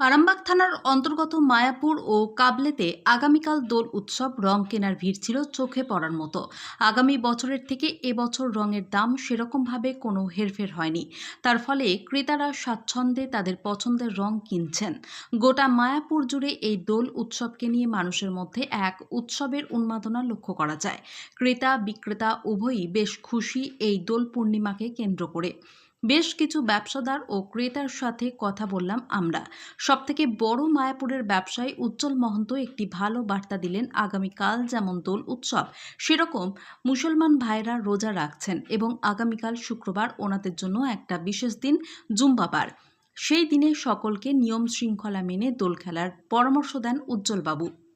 আরামবাগ থানার অন্তর্গত মায়াপুর ও কাবলেতে আগামীকাল দোল উৎসব রং কেনার ভিড় ছিল চোখে পড়ার মতো। আগামী বছরের থেকে এবছর রঙের দাম সেরকমভাবে কোনো হেরফের হয়নি। তার ফলে ক্রেতারা স্বাচ্ছন্দ্যে তাদের পছন্দের রং কিনছেন। গোটা মায়াপুর জুড়ে এই দোল উৎসবকে নিয়ে মানুষের মধ্যে এক উৎসবের উন্মাদনা লক্ষ্য করা যায়। ক্রেতা, বিক্রেতা উভয়ই বেশ খুশি এই দোল পূর্ণিমাকে কেন্দ্র করে। বেশ কিছু ব্যবসাদার ও ক্রেতার সাথে কথা বললাম আমরা। সবথেকে বড় মায়াপুরের ব্যবসায়ী উজ্জ্বল মহন্ত একটি ভালো বার্তা দিলেন আগামীকাল যেমন দোল উৎসব, সেরকম মুসলমান ভাইরা রোজা রাখছেন এবং আগামীকাল শুক্রবার ওনাদের জন্য একটা বিশেষ দিন জুম্বাবার সেই দিনে সকলকে নিয়ম শৃঙ্খলা মেনে দোল খেলার পরামর্শ দেন উজ্জ্বলবাবু।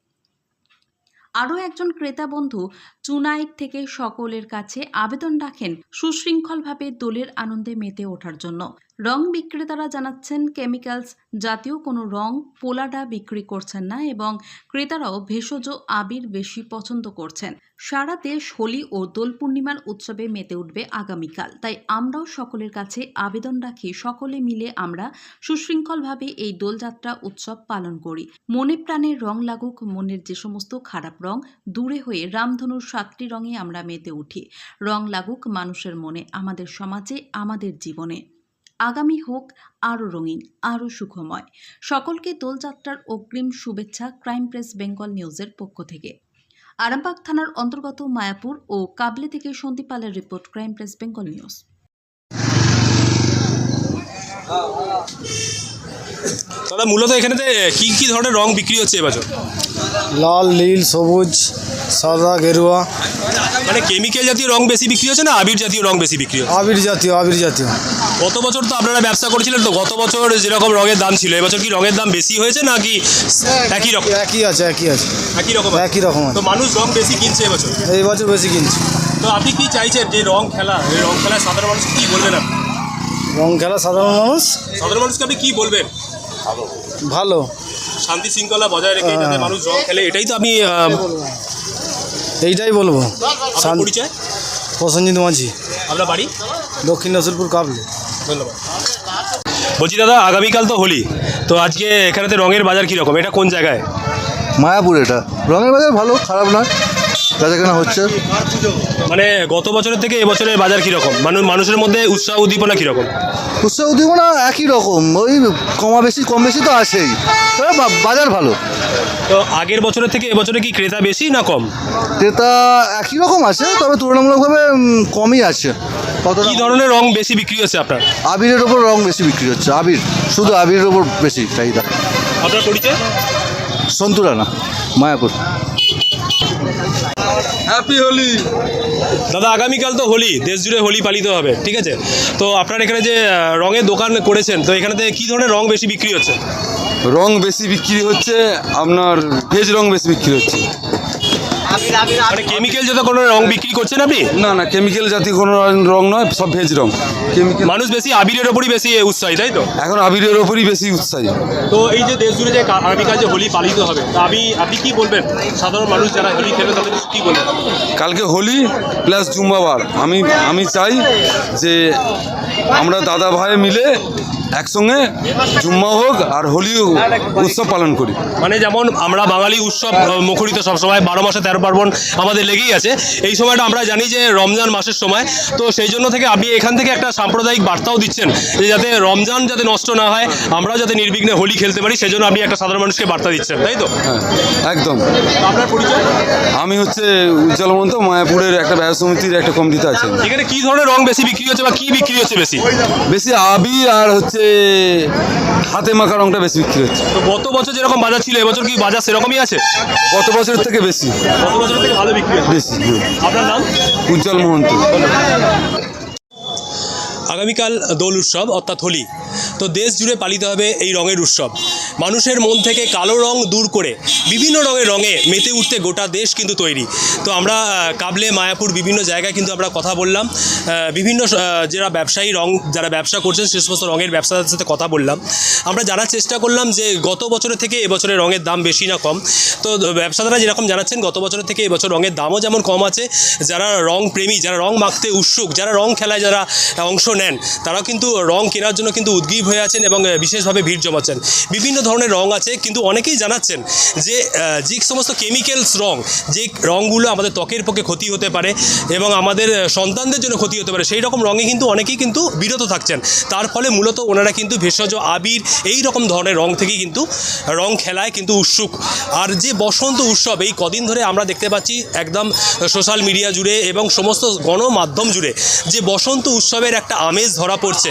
আরও একজন ক্রেতা বন্ধু চুনাইট থেকে সকলের কাছে আবেদন রাখেন সুশৃঙ্খলভাবে দোলের আনন্দে মেতে ওঠার জন্য। রং বিক্রেতারা জানাচ্ছেন, কেমিক্যালস জাতীয় কোনো রং পোলাডা বিক্রি করছেন না এবং ক্রেতারাও ভেষজ আবির বেশি পছন্দ করছেন। সারা দেশ হোলি ও দোল পূর্ণিমার উৎসবে মেতে উঠবে আগামীকাল। তাই আমরাও সকলের কাছে আবেদন রাখি, সকলে মিলে আমরা সুশৃঙ্খলভাবে এই দোলযাত্রা উৎসব পালন করি। মনে প্রাণে রং লাগুক, মনের যে সমস্ত খারাপ রং দূরে হয়ে রামধনুর সাতটি রঙে আমরা মেতে উঠি। রং লাগুক মানুষের মনে, আমাদের সমাজে, আমাদের জীবনে। আগামী হোক আরও রঙিন আরও সুখময়। সকলকে দোলযাত্রার অগ্রিম শুভেচ্ছা ক্রাইম প্রেস বেঙ্গল নিউজের পক্ষ থেকে। আরামবাগ থানার অন্তর্গত মায়াপুর ও কাবলি থেকে সন্দীপ পালের report crime press Bengal news. দাদা মূলত এখানে কি কি ধরনের রং বিক্রি হচ্ছে এবছর লাল নীল সবুজ। সাদা গেরুয়া। মানে কেমিক্যাল জাতীয় রং বেশি বিক্রি হচ্ছে না আবির জাতীয় রং বেশি বিক্রি হচ্ছে? আবির জাতীয় আবির জাতীয়। গত বছর তো আপনারা ব্যবসা করেছিলেন তো গত বছর যেরকম রঙের দাম ছিল এবছর কি রঙের দাম বেশি হয়েছে নাকি একই রকম? একই আছে একই আছে। একই রকম একই রকম তো মানুষ রং বেশি কিনছে এবছর? এই বছর বেশি কিনছে। তো আপনি কি চাইছেন যে রং খেলা এই রং খেলায় সাধারণ মানুষ কি বলবেন আপনি? রং খেলা সাধারণ মানুষ? সাধারণ মানুষকে আপনি কি বলবেন? ভালো। শান্তি শৃঙ্খলা বজায় রেখে মানুষ রং খেলে এটাই তো আমি এইটাই বলব। আপনার শান- পরিচয়? প্রসেনজিৎ মাঝি। আপনার বাড়ি? দক্ষিণ রসুলপুর কাবলে। ধন্যবাদ। বলছি দাদা আগামীকাল তো হোলি। তো আজকে এখানেতে রঙের বাজার কীরকম? এটা কোন জায়গায়? মায়াপুর এটা। রঙের বাজার ভালো খারাপ নয়। বেচাকেনা হচ্ছে। মানে গত বছরের থেকে এবছরের বাজার কীরকম? মানুষ মানুষের মধ্যে উৎসাহ উদ্দীপনা কীরকম? উৎসব উদ্দীপনা একই রকম। ওই কমা বেশি কম বেশি তো আছেই। তবে বা- বাজার ভালো। তো আগের বছরের থেকে এবছরে কি ক্রেতা বেশি না কম? ক্রেতা একই রকম আছে তবে তুলনামূলকভাবে উম, কমই আছে। কতটা? কী ধরনের রং বেশি বিক্রি হচ্ছে আপনার? আবিরের ওপর রং বেশি বিক্রি হচ্ছে। আবির শুধু আবিরের ওপর বেশি চাহিদা। আপনার পরিচয়? সন্তুরানা মায়াপুর। হ্যাপি হোলি দাদা আগামীকাল তো হোলি দেশ জুড়ে হোলি পালিত হবে ঠিক আছে? তো আপনার এখানে যে রঙের দোকান করেছেন তো এখানেতে কী ধরনের রং বেশি বিক্রি হচ্ছে? রং বেশি বিক্রি হচ্ছে আপনার ভেজ রং বেশি বিক্রি হচ্ছে। মানে কেমিক্যাল যত কোনো রং বিক্রি করছেন আপনি? না না কেমিক্যাল জাতীয় কোনো রং নয় সব ভেজ রং। কেমিক্যাল মানুষ বেশি আবিরের ওপরই বেশি উৎসাহী তাই তো? এখন আবিরের ওপরই বেশি উৎসাহী। তো এই যে দেশ জুড়ে যে আগামীকাল যে হোলি পালিত হবে আমি আপনি কি বলবেন? সাধারণ মানুষ যারা হোলি খেলবে তাদের কি বলবেন? কালকে হোলি প্লাস জুম্বাবার আমি আমি চাই যে আমরা দাদা ভাই মিলে একসঙ্গে জুম্মা হোক আর হোলি উৎসব পালন করি। মানে যেমন আমরা বাঙালি উৎসব মুখরিত সবসময় বারো মাসে তেরো পার্বণ আমাদের লেগেই আছে। এই সময়টা আমরা জানি যে রমজান মাসের সময়। তো সেই জন্য থেকে আপনি এখান থেকে একটা সাম্প্রদায়িক বার্তাও দিচ্ছেন যে যাতে রমজান যাতে নষ্ট না হয় আমরা যাতে নির্বিঘ্নে হোলি খেলতে পারি সেই জন্য আপনি একটা সাধারণ মানুষকে বার্তা দিচ্ছেন তাই তো? হ্যাঁ একদম। আপনার পরিচয়? আমি হচ্ছে উজ্জ্বল মন্ত মায়াপুরের একটা ব্যবসা সমিতির একটা কমিটিতে আছেন এখানে কি ধরনের রং বেশি বিক্রি হচ্ছে বা কি বিক্রি হচ্ছে বেশি? বেশি আবি আর হচ্ছে হাতে মাখা রংটা বেশি বিক্রি হচ্ছে। তো গত বছর যেরকম বাজার ছিল এবছর কি বাজার সেরকমই আছে? গত বছরের থেকে বেশি। গত বছর থেকে ভালো বিক্রি হচ্ছে। বেশি আপনার নাম? উজ্জ্বল মহন্ত। আগামীকাল দোল উৎসব অর্থাৎ হোলি। তো দেশ জুড়ে পালিত হবে এই রঙের উৎসব। মানুষের মন থেকে কালো রং দূর করে বিভিন্ন রঙের রঙে মেতে উঠতে গোটা দেশ কিন্তু তৈরি। তো আমরা কাবলে, মায়াপুর বিভিন্ন জায়গায় কিন্তু আমরা কথা বললাম। বিভিন্ন যারা ব্যবসায়ী রং, যারা ব্যবসা করছেন, সে সমস্ত রঙের ব্যবসাদারদের সাথে কথা বললাম। আমরা জানার চেষ্টা করলাম যে গত বছরের থেকে এবছরের রঙের দাম বেশি না কম। তো ব্যবসাদারা যেরকম জানাচ্ছেন, গত বছরের থেকে এবছর রঙের দামও যেমন কম আছে, যারা রং প্রেমী, যারা রং মাখতে উৎসুক, যারা রং খেলায় যারা অংশ নেন, তারাও কিন্তু রং কেনার জন্য কিন্তু উদ্গ্রীব হয়ে হয়ে আছেন এবং বিশেষভাবে ভিড় জমাচ্ছেন। বিভিন্ন ধরনের রং আছে, কিন্তু অনেকেই জানাচ্ছেন যে যে সমস্ত কেমিক্যালস রং, যে রঙগুলো আমাদের ত্বকের পক্ষে ক্ষতি হতে পারে এবং আমাদের সন্তানদের জন্য ক্ষতি হতে পারে, সেই রকম রঙে কিন্তু অনেকেই কিন্তু বিরত থাকছেন। তার ফলে মূলত ওনারা কিন্তু ভেষজ আবির এই রকম ধরনের রং থেকে কিন্তু রং খেলায় কিন্তু উৎসুক। আর যে বসন্ত উৎসব, এই কদিন ধরে আমরা দেখতে পাচ্ছি একদম সোশ্যাল মিডিয়া জুড়ে এবং সমস্ত গণমাধ্যম জুড়ে যে বসন্ত উৎসবের একটা আমেজ ধরা পড়ছে।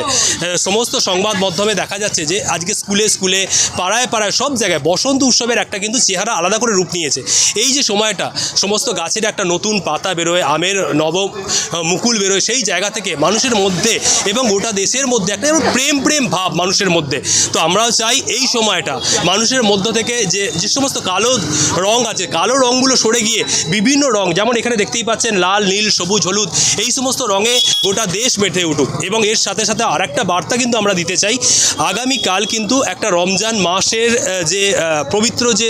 সমস্ত সংবাদ মাধ্যমে দেখা যাচ্ছে যে, আজকে স্কুলে স্কুলে পাড়ায় পাড়ায় সব জায়গায় বসন্ত উৎসবের একটা কিন্তু চেহারা আলাদা করে রূপ নিয়েছে। এই যে সময়টা, সমস্ত গাছের একটা নতুন পাতা বেরোয়, আমের নব মুকুল বেরোয়, সেই জায়গা থেকে মানুষের মধ্যে এবং গোটা দেশের মধ্যে একটা প্রেম প্রেম ভাব মানুষের মধ্যে। তো আমরাও চাই এই সময়টা মানুষের মধ্য থেকে যে যে সমস্ত কালো রং আছে, কালো রঙগুলো সরে গিয়ে বিভিন্ন রং, যেমন এখানে দেখতেই পাচ্ছেন লাল, নীল, সবুজ, হলুদ, এই সমস্ত রঙে গোটা দেশ মেতে উঠুক। এবং এর সাথে সাথে আরেকটা বার্তা কিন্তু আমরা দিতে চাই, আগামীকাল কিন্তু একটা রমজান মাসের যে পবিত্র যে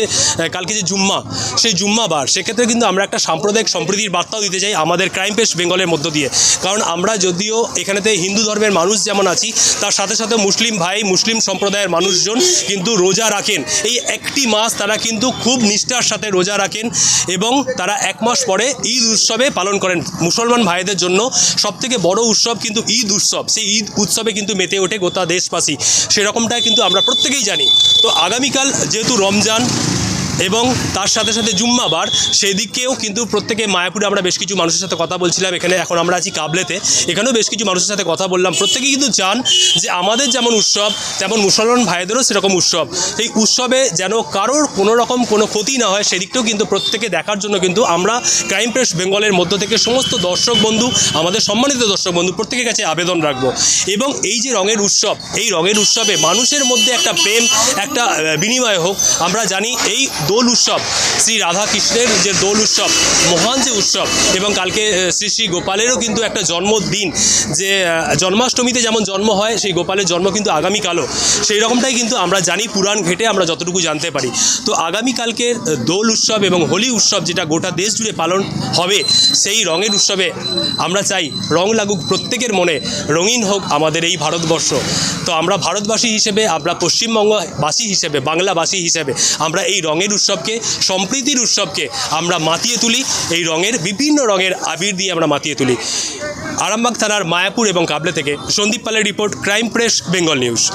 কালকে যে জুম্মা, সেই জুম্মা বার, সেক্ষেত্রে কিন্তু আমরা একটা সাম্প্রদায়িক সম্প্রীতির বার্তাও দিতে চাই আমাদের ক্রাইম পেস্ট বেঙ্গলের মধ্য দিয়ে। কারণ আমরা যদিও এখানেতে হিন্দু ধর্মের মানুষ যেমন আছি, তার সাথে সাথে মুসলিম ভাই, মুসলিম সম্প্রদায়ের মানুষজন কিন্তু রোজা রাখেন। এই একটি মাস তারা কিন্তু খুব নিষ্ঠার সাথে রোজা রাখেন এবং তারা এক মাস পরে ঈদ উৎসবে পালন করেন। মুসলমান ভাইদের জন্য সবথেকে বড় উৎসব কিন্তু ঈদ উৎসব। সেই ঈদ উৎসবে কিন্তু মেতে ওঠে গোটা দেশবাসী। সেরকমটাই কিন্তু আমরা প্রত্যেকেই জানি। তো আগামীকাল যেহেতু রমজান এবং তার সাথে সাথে জুম্মাবার সেদিকেও কিন্তু প্রত্যেকে মায়াপুরে আমরা বেশ কিছু মানুষের সাথে কথা বলছিলাম, এখানে এখন আমরা আছি কাবলেতে, এখানেও বেশ কিছু মানুষের সাথে কথা বললাম। প্রত্যেকেই কিন্তু চান যে আমাদের যেমন উৎসব, তেমন মুসলমান ভাইদেরও সেরকম উৎসব। এই উৎসবে যেন কারোর কোনো রকম কোনো ক্ষতি না হয়, সেদিকটাও কিন্তু প্রত্যেকে দেখার জন্য কিন্তু আমরা ক্রাইম প্রেস বেঙ্গলের মধ্য থেকে সমস্ত দর্শক বন্ধু, আমাদের সম্মানিত দর্শক বন্ধু, প্রত্যেকের কাছে আবেদন রাখব। এবং এই যে রঙের উৎসব, এই রঙের উৎসবে মানুষের মধ্যে একটা প্রেম, একটা বিনিময় হোক, আমরা জানি এই দোল উৎসব। শ্রী রাধা কৃষ্ণের যে দোল উৎসব, মহান যে উৎসব এবং কালকে শ্রী শ্রী গোপালেরও কিন্তু একটা জন্মদিন যে জন্মাষ্টমীতে যেমন জন্ম হয়, সেই গোপালের জন্ম কিন্তু আগামীকালও। সেই রকমটাই কিন্তু আমরা জানি পুরাণ ঘেটে আমরা যতটুকু জানতে পারি। তো আগামীকালকের দোল উৎসব এবং হোলি উৎসব যেটা গোটা দেশ জুড়ে পালন হবে, সেই রঙের উৎসবে আমরা চাই রং লাগুক প্রত্যেকের মনে, রঙিন হোক আমাদের এই ভারতবর্ষ। তো আমরা ভারতবাসী হিসেবে, আমরা পশ্চিমবঙ্গবাসী হিসেবে, বাংলাবাসী হিসেবে আমরা এই রঙের উৎসবকে, সম্প্রীতির উৎসবকে আমরা মাতিয়ে তুলি। এই রঙের, বিভিন্ন রঙের আবির দিয়ে আমরা মাতিয়ে তুলি। আরামবাগ থানার মায়াপুর এবং কাবলে থেকে সন্দীপ পালের report, crime press, Bengal news.